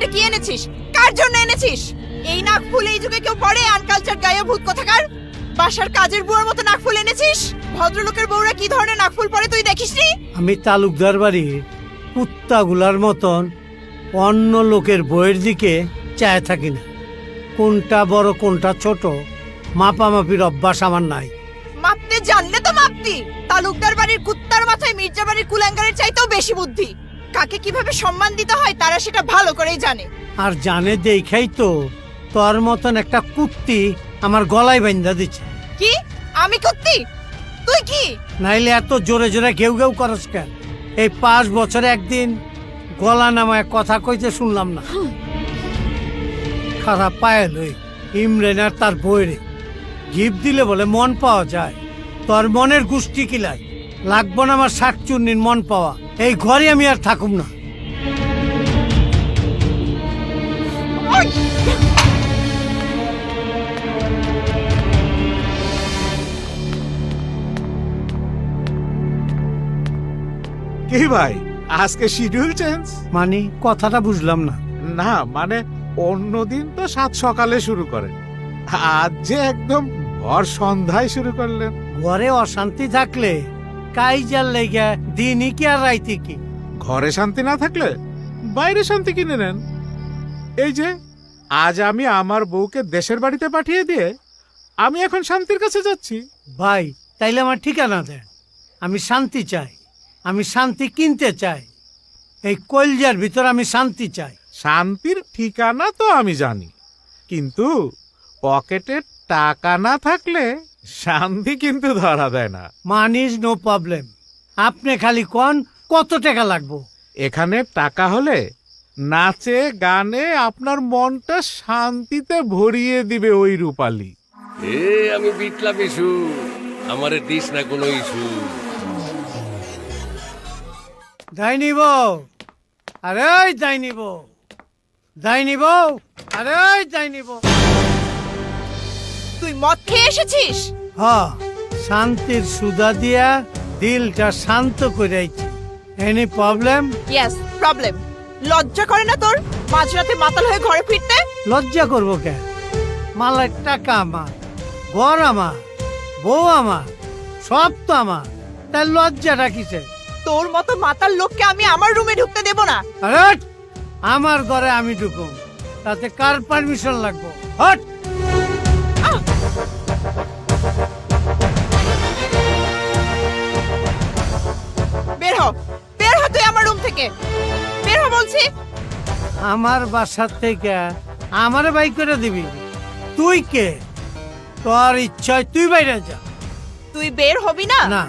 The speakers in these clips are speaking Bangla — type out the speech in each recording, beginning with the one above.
এটা কি এনেছিস? কার জন্য এনেছিস? এই নাকফুল এই যুগে কেউ পড়ে আনকালচার গায়ে ভূত কোথাকার? বাসার কাজের বুয়ার মতো নাক ফুল এনেছিস? ভদ্রলোকের বউরা কি ধরনের নাকফুল পরে তুই দেখিসনি? আমি তালুকদার বাড়ির কুত্তাগুলার মতন অন্য লোকের বইয়ের দিকে চায় থাকি না। কোনটা বড় কোনটা ছোট মাপামাপির অভ্যাস আমার নাই। মাপতে জানলে তো মাপতি। তালুকদার বাড়ির কুত্তার মাথায় মির্জা বাড়ির কুলাঙ্গারের চাইতেও বেশি বুদ্ধি। কাকে কীভাবে সম্মান দিতে হয় তারা সেটা ভালো করেই জানে। আর জানে দেখাই তো তোর মতন একটা কুত্তি আমার গলায় বাইন্ধা দিচ্ছে। কি? আমি কুত্তি? তুই কি? নাইলে এত জোরে জোরে ঘেউ ঘেউ করস কেন? এই পাঁচ বছরে একদিন গলা নামায় কথা কইতে শুনলাম না। খারাপ পায়ে লই ইমরেন আর তার বইরে গিফট দিলে বলে মন পাওয়া যায়। তোর মনের গুষ্টি কিলাই লাগবো না আমার শাক চুন্নির মন পাওয়া। এই ঘরে আমি আর থাকুম না! কি ভাই আজকে শিডিউল চেঞ্জ মানে কথাটা বুঝলাম না। না মানে অন্যদিন তো সাত সকালে শুরু করেন আজ যে একদম ভর সন্ধ্যায় শুরু করলেন। ঘরে অশান্তি থাকলে কাইজার লেগে দিনই কি আর রাইতে কি? ঘরে শান্তি না থাকলে বাইরে শান্তি কিনে নেন। এই যে আজ আমি আমার বউকে দেশের বাড়িতে পাঠিয়ে দিয়ে আমি এখন শান্তির কাছে যাচ্ছি। ভাই তাইলে আমার ঠিকানা দেন। আমি শান্তি চাই। আমি শান্তি কিনতে চাই। এই কলজার ভিতর আমি শান্তি চাই। শান্তির ঠিকানা তো আমি জানি। কিন্তু পকেটে টাকা না থাকলে শান্তি কিন্তু ধরা দেয় না। মানিজ নো প্রবলেম আপনি খালি কোন কত টাকা লাগবো? এখানে টাকা হলে নাচে গানে আপনার মনটা শান্তিতে ভরিয়ে দিবে ওই রূপালি। এ আমি বিটলা বিশু আমারে দিস না কোনো ইস্যু। দাই নিব আরে ওই দাই নিব দাই নিব আরে ওই দাই নিব তুই মদ খেয়ে এসেছিস? হ শান্তির সুদা দিয়া দিলটা শান্ত করাইছি এনি প্রবলেম ইয়েস প্রবলেম লজ্জা করে না তোর? মাঝরাতে মাতাল হয়ে ঘরে ফিরতে? লজ্জা করব কেন মালের টাকা আমার ঘর আমার বউ আমার সব তো আমার। তার লজ্জাটা কিসে তোর মতো মাতাল লোককে আমি আমার রুমে ঢুকতে দেব না। আরে! আমার ঘরে আমি ঢুকুম তাতে কার পারমিশন লাগবো? হট! বের হ বের হ তুই আমার রুম থেকে। বের হ বলছি। আমার বাসার থেকে আমার বাই করে দিবি। তুই কে? তোর ইচ্ছায় তুই বাইরে যা। তুই বের হবি না? না।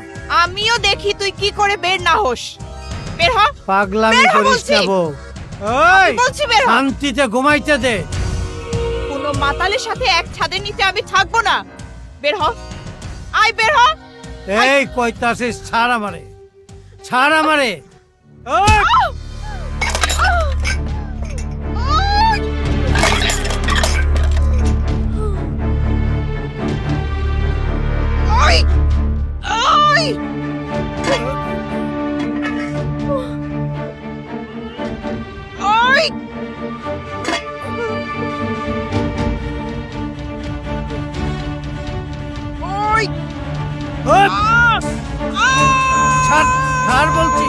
আমিও দেখি তুই কি করে বের না হোস। বের হ পাগলামি করিস। না বউ। ওই বলছি বের হ শান্তিতে ঘুমাইতে দে। কোনো মাতালের সাথে এক ছাদের নিচে আমি থাকব না। বের হ আই বের হ এই কইতাছিস ছাড় আমারে। ছাড় আমারে ওই ওই ওই! আহ! ছাড় বলছি!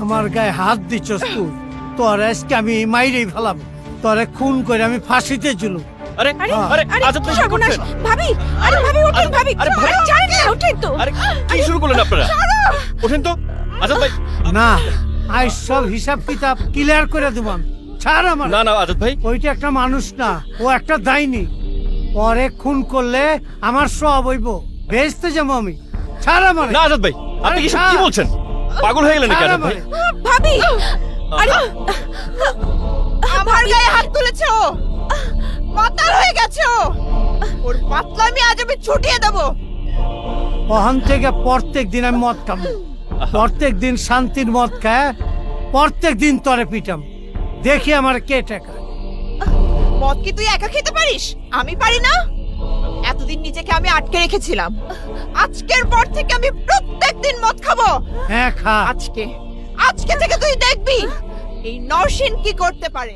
আমার গায়ে হাত দিচ্ছস তুই তোর আজকে আমি মাইরেই ফেলাম। তোরে খুন করে আমি ফাঁসিতে চুলু আরে আরে আজব সর্বনাশ? করছেন? ভাবি আরে ভাবি ওঠেন ভাবি। আরে ভাই! আরে না ওঠেন তো। আরে কি শুরু করলেন আপনারা? ওঠেন তো। আজাদ ভাই না আই সব হিসাব কিতাব ক্লিয়ার করে দেব আমি। ছাড় আমার। না না আজাদ ভাই। ওইটা একটা মানুষ না ও একটা দাইনি। পরে খুন করলে আমার সব হইব। বেচতে যাব আমি। ছাড় আমার। না আজাদ ভাই আপনি কি সব কি বলছেন? পাগল হয়ে গেলেন নাকি আজাদ ভাই? ভাবি আরে আমার গায়ে মাতাল হয়ে গেছে। ও ওর পাতলা আমি আজ আমি ছুটিয়ে দেবো। ওখান থেকে প্রত্যেক দিন আমি মদ খাব। প্রত্যেক দিন শান্তির মদ খায়। প্রত্যেক দিন তরে পিটাম। দেখি আমার কে টাকা মদ কি তুই একা খেতে পারিস? আমি পারি না। এতদিন নিজেকে আমি আটকে রেখেছিলাম। আজকের পর থেকে আমি প্রত্যেক দিন মদ খাব। হ্যাঁ খা। আজকে। আজকে থেকে তুই দেখবি। এই নরসিন কি করতে পারে?